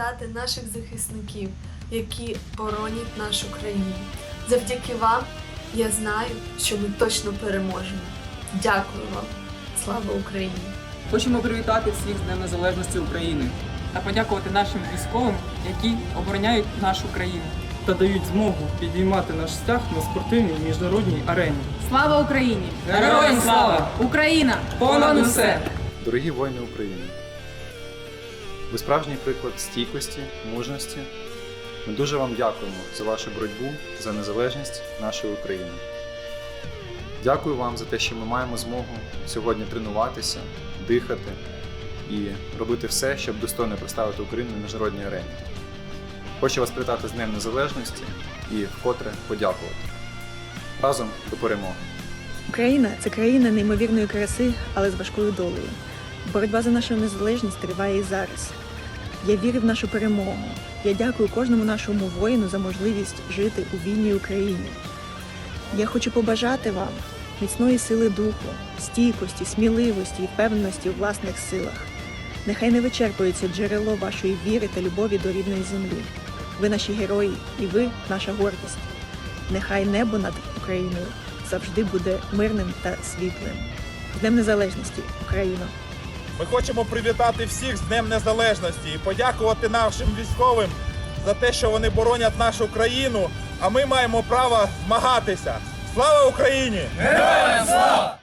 привітати наших захисників, які боронять нашу країну. Завдяки вам я знаю, що ми точно переможемо. Дякую вам. Слава Україні! Хочемо привітати всіх з Днем Незалежності України та подякувати нашим військовим, які обороняють нашу країну. та дають змогу підіймати наш стяг на спортивній міжнародній арені. Слава Україні! Героям слава! Україна! Понад усе! Дорогі воїни України, ви справжній приклад стійкості, мужності. Ми дуже вам дякуємо за вашу боротьбу за незалежність нашої України. Дякую вам за те, що ми маємо змогу сьогодні тренуватися, дихати і робити все, щоб достойно представити Україну на міжнародній арені. Хочу вас привітати з Днем Незалежності і вкотре подякувати. Разом до перемоги! Україна це країна неймовірної краси, але з важкою долею. Боротьба за нашу незалежність триває і зараз. Я вірю в нашу перемогу. Я дякую кожному нашому воїну за можливість жити у вільній Україні. Я хочу побажати вам міцної сили духу, стійкості, сміливості і впевненості у власних силах. Нехай не вичерпується джерело вашої віри та любові до рідної землі. Ви наші герої, і ви наша гордість. Нехай небо над Україною завжди буде мирним та світлим. З Днем Незалежності, Україна! Ми хочемо привітати всіх з Днем Незалежності і подякувати нашим військовим за те, що вони боронять нашу країну, а ми маємо право змагатися. Слава Україні! Героям слава!